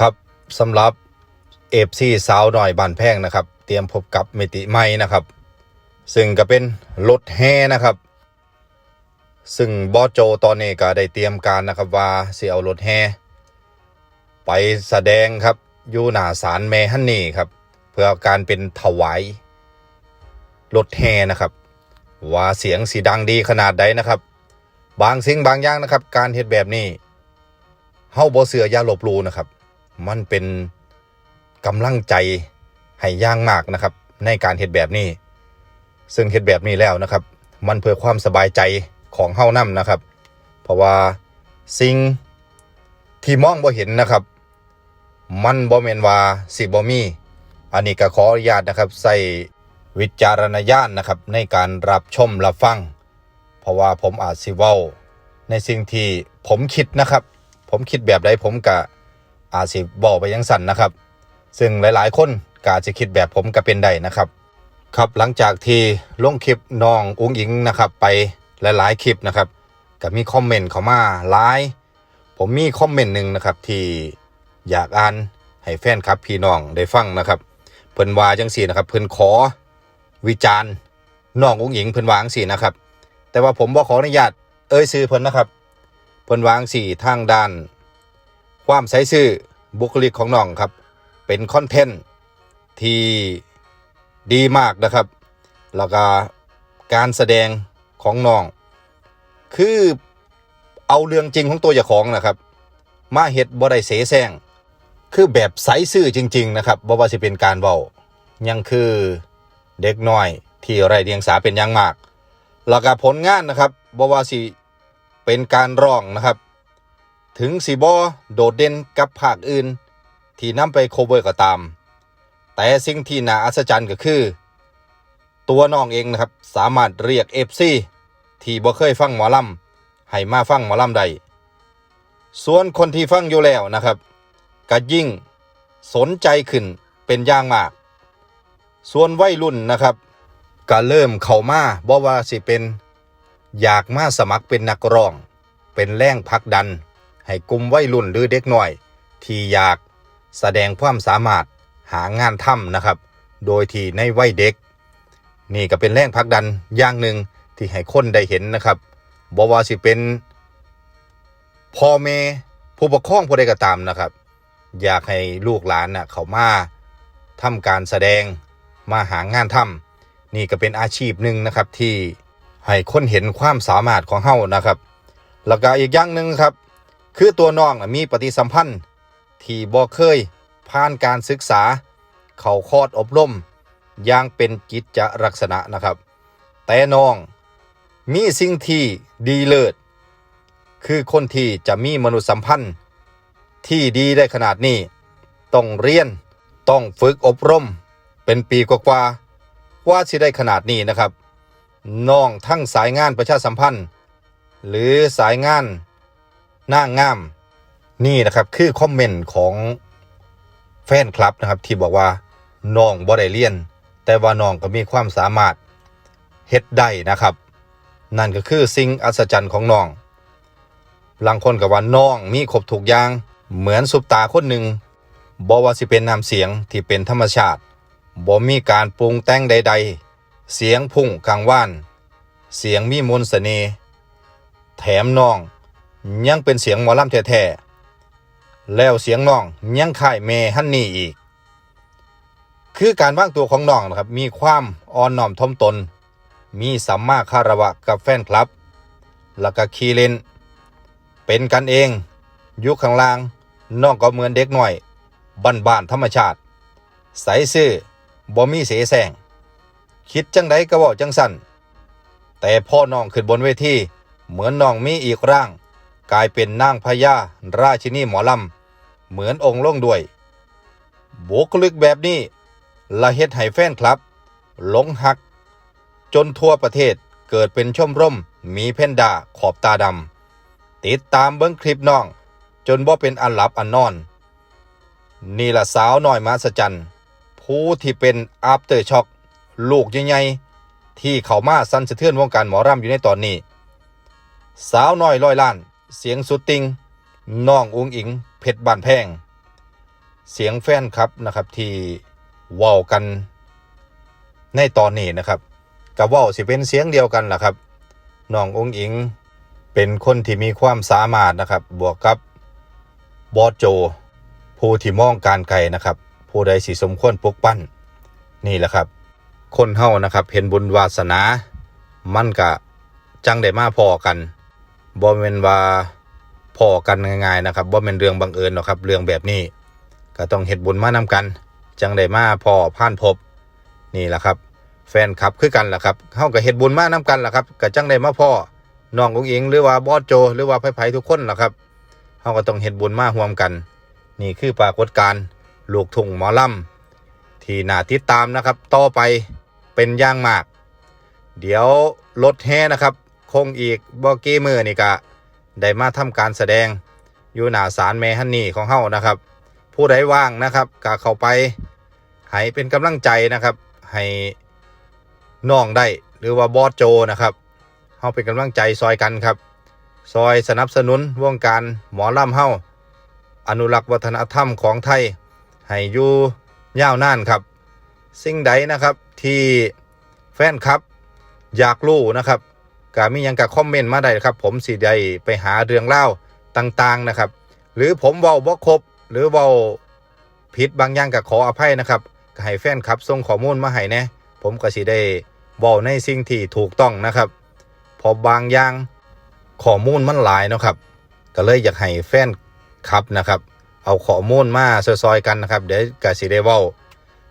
ครับสำหรับเอฟซีสาวหน่อยบานแพงนะครับ เตรียมพบกับมิติใหม่นะครับ ซึ่งก็เป็นรถแห่นะครับ ซึ่งบอโจตอนนี้ก็ได้เตรียมการนะครับว่าสิเอารถแห่ไปแสดงครับอยู่หน้าศาลแม่ฮันนี่ครับ เพื่อการเป็นถวายรถแห่นะครับ ว่าเสียงสีดังดีขนาดใดนะครับ บางสิ่งบางอย่างนะครับ การเฮ็ดแบบนี้เฮาบ่เสืออย่าลบลูนะครับ มันเป็นกำลังใจให้ย่างมากนะครับ ในการเฮ็ดแบบนี้ ซึ่งเฮ็ดแบบนี้แล้วนะครับ มันเพื่อความสบายใจของเฮานํนะครับ เพราะว่าสิ่งที่มองบ่เห็นนะครับ มันบ่แม่นว่าสิบ่มีอันนี้ก็ขออนุญาตนะครับใส่วิจารณญาณนะครับ ในการรับชมรับฟัง เพราะว่าผมอาจสิเว้า ในสิ่งที่ผมคิดนะครับ ผมคิดแบบใดผมก็ อาจสิบอกไปยังสั่นนะครับ ซึ่งหลายๆ คนก็อาจจะคิดแบบผมก็เป็นได้นะครับ ครับหลังจากที่ลงคลิปน้องอุ้งอิงนะครับ ไปหลายๆคลิปนะครับก็มีคอมเมนต์เข้ามาหลาย ผมมีคอมเมนต์หนึ่งนะครับที่อยากอ่านให้แฟนครับพี่น้องได้ฟังนะครับ เพิ่นว่าจังสี่นะครับ เพิ่นขอวิจารณ์น้องอุ้งอิงเพิ่นวางสี่นะครับ แต่ว่าผมบ่ขออนุญาตเอ่ยชื่อเพิ่นนะครับ เพิ่นวางสี่ทางด้าน ความใส่ซื่อบุคลิกของน้องครับ เป็นคอนเทนต์ที่ดีมากนะครับ แล้วก็การแสดงของน้อง คือเอาเรื่องจริงของตัวเจ้าของนะครับ มาเฮ็ดบ่ได้เสแสร้งคือแบบใสซื่อจริง ๆ นะครับบ่ว่าสิเป็นการเว้ายังคือเด็กน้อยที่ไรเดียงสาเป็นอย่างมาก แล้วก็ผลงานนะครับบ่ว่าสิเป็นการร้องนะครับ ถึงสีบอโดดเด่นกับภาคอื่น ที่นำไปโคเวอร์ก็ตาม แต่สิ่งที่น่าอัศจรรย์ก็คือ ตัวน้องเองนะครับ สามารถเรียก FC ที่บ่เคยฟังหมอลำให้มาฟังหมอลำใด ส่วนคนที่ฟังอยู่แล้วนะครับก็ยิ่งสนใจขึ้นเป็นอย่างมาก ส่วนวัยรุ่นนะครับก็เริ่มเข้ามาบ่ว่าสิเป็น อยากมาสมัครเป็นนักร้อง เป็นแรงผลักดัน ให้กลุ่มวัยรุ่นหรือเด็กหน้อย ที่อยากแสดงความสามารถหางานทำนะครับ โดยที่ในวัยเด็ก นี่ก็เป็นแรงผลักดันอย่างหนึ่งที่ให้คนได้เห็นนะครับบว่าสิเป็นพ่อแม่ผู้ปกครองผู้ใดก็ตามนะครับ อยากให้ลูกหลานน่ะเขามาทำการแสดงมาหางานทำนี่ก็เป็นอาชีพหนึ่งนะครับที่ให้คนเห็นความสามารถของเฮานะครับ แล้วก็อีกอย่างหนึ่งครับ คือตัวน้องมีปฏิสัมพันธ์ที่บ่เคยผ่านการศึกษา เขาคอดอบรมอย่างเป็นกิจจลักษณะนะครับ แต่น้องมีสิ่งที่ดีเลิศคือคนที่จะมีมนุษยสัมพันธ์ที่ดีได้ขนาดนี้ ต้องเรียนต้องฝึกอบรม เป็นปีกว่าๆกว่าสิได้ขนาดนี้นะครับน้องทั้งสายงานประชาสัมพันธ์ หรือสายงาน หน้างงามนี่นะครับคือคอมเมนต์ของแฟนคลับนะครับ ที่บอกว่าน้องบ่ได้เรียน แต่ว่าน้องก็มีความสามารถเฮ็ดได้นะครับ นั่นก็คือสิ่งอัศจรรย์ของน้องบางคนก็ว่าน้องมีครบทุกอย่าง เหมือนซุปตาคนหนึ่งบ่ว่าสิเป็นน้ำเสียงที่เป็นธรรมชาติบ่มีการปรุงแต่งใด ๆ เสียงพุ่งกลางว่าน เสียงมีมนต์เสน่ห์แถมน้อง ยังเป็นเสียงหมอลำแท้ๆแล้วเสียงน้องยังค่ายเมฮันนี่อีก คือการวางตัวของน้องนะครับมีความอ่อนน้อมถ่อมตน มีสัมมาคารวะกับแฟนคลับ แล้วก็คีเลนเป็นกันเองอยุคข้างล่างน้องก็เหมือนเด็กหน่อยบ้านๆธรรมชาติ ใสซื่อบ่มีเสแสง คิดจังใดก็บอกจังสั่นแต่พ่อน้องขึ้นบนเวทีเหมือนน้องมีอีกร่าง กลายเป็นนางพญาราชินีหมอลำ เหมือนองค์ล่งด้วยบุคลิกแบบนี้ละเฮ็ดให้แฟนคลับหลงหัก จนทั่วประเทศเกิดเป็นชมรมมีเพนดาขอบตาดำ ติดตามเบิ้งคลิปน้อง จนบ่เป็นอันหลับอันนอน นี่ละสาวน้อยมาสจันผู้ที่เป็นอัปเตอร์ช็อกลูกใหญ่ที่เขามาสั่นสะเทือนวงการหมอรำอยู่ในตอนนี้ สาวน้อยร้อยล้าน เสียงสุดติงน้องอุงอิงเพชรบานแพง เสียงแฟนครับนะครับที่ว้ากันในตอนนี้นะครับกับว้าสิเป็นเสียงเดียวกันล่ะครับน้ององค์อิงเป็นคนที่มีความสามารถนะครับ บวกกับบอสโจ ผู้ที่มองการไกลนะครับ ผู้ใดสิสมควรปกปั้น นี่แหละครับ คนเฮานะครับเห็นบุญวาสนา มันกะจังได้มาพอกัน บ่แม่นว่าพอกันง่ายๆนะครับบ่แม่นเรื่องบังเอิญหรอกครับ เรื่องแบบนี้ ก็ต้องเฮ็ดบุญมานำกัน จังได้มาพอผ่านพบนี่แหละครับ แฟนคลับคือกันล่ะครับเฮาก็เฮ็ดบุญมานำกันล่ะครับก็จังได้มาพ่อน้องอุ้งอิงหรือว่าบอสโจ หรือว่าไผๆทุกคนล่ะครับเฮาก็ต้องเฮ็ดบุญมาร่วมกัน นี่คือปรากฏการณ์ลูกทุ่งหมอลำที่น่าติดตามนะครับ ต่อไปเป็นอย่างมาก เดี๋ยวรถแห่นะครับ คงอีกบ่กี่มือนี่ก็ได้มาทำการแสดงอยู่หน้าศาลแม่ฮันนี่ของเฮานะครับ ผู้ใดว่างนะครับก็เข้าไปให้เป็นกำลังใจนะครับให้น้องได้หรือว่าบอสโจนะครับเฮาเป็นกำลังใจซอยกันครับ ซอยสนับสนุนวงการหมอลำเฮาอนุรักษ์วัฒนธรรมของไทย ให้อยู่ยาวนานครับ สิ่งใดนะครับที่แฟนครับอยากรู้นะครับ ก็มียังกับคอมเมนต์มาได้ครับผมสิได้ไปหาเรื่องเล่าต่างๆนะครับ หรือผมเว้าบ่ครบหรือเว้าผิดบางอย่างก็ขออภัยนะครับก็ให้แฟนครับส่งข้อมูลมาให้แหน่ผมก็สิได้เว้าในสิ่งที่ถูกต้องนะครับพอบางอย่างข้อมูลมันหลายนะครับ ก็เลยอยากให้แฟนครับนะครับ เอาข้อมูลมาซอยๆกันนะครับ เดี๋ยวกสิได้เว้า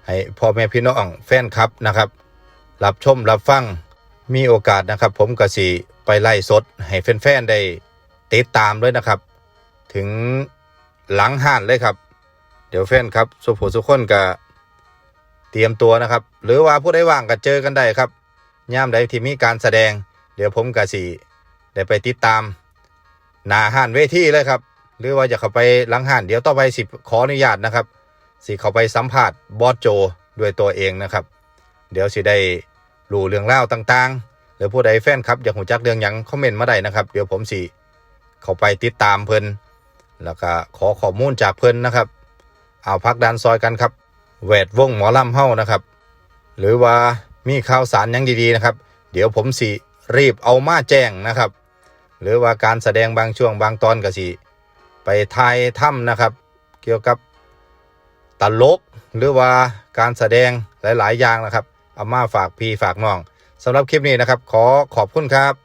ให้พ่อแม่พี่น้องแฟนครับนะครับ รับชมรับฟัง มีโอกาสนะครับ ผมก็สิไปไล่สดให้แฟนๆได้ติดตามด้วยนะครับ ถึงหลังห้านเลยครับ เดี๋ยวแฟนครับสุภูสุขคนก็เตรียมตัวนะครับ หรือว่าผู้ใดว่างก็เจอกันได้ครับย่ามใดที่มีการแสดง เดี๋ยวผมก็สิได้ไปติดตามหนาห้านเวทีเลยครับ หรือว่าจะเข้าไปหลังห้านเดี๋ยวต่อไปสิขออนุญาตนะครับสิเข้าไปสัมภาษณ์บอสโจด้วยตัวเองนะครับ เดี๋ยวสิได้ รู้เรื่องเล่าต่างๆหรือผู้ใดแฟนครับอยากหูจักเรื่องยังคอมเมนต์มาได้นะครับ เดี๋ยวผมสิเข้าไปติดตามเพิ่นแล้วก็ขอข้อมูลจากเพิ่นนะครับ เอาพักดันซอยกันครับแวดวงหมอลำเฮ้านะครับ หรือว่ามีข่าวสารยังดีๆนะครับ เดี๋ยวผมสิรีบเอามาแจ้งนะครับ หรือว่าการแสดงบางช่วงบางตอนก็สิไปทายถ้ำนะครับ เกี่ยวกับตลกหรือว่าการแสดงหลาย ๆ อย่างนะครับ เอามาฝากพี่ฝากน้องสำหรับคลิปนี้นะครับ ขอขอบคุณครับ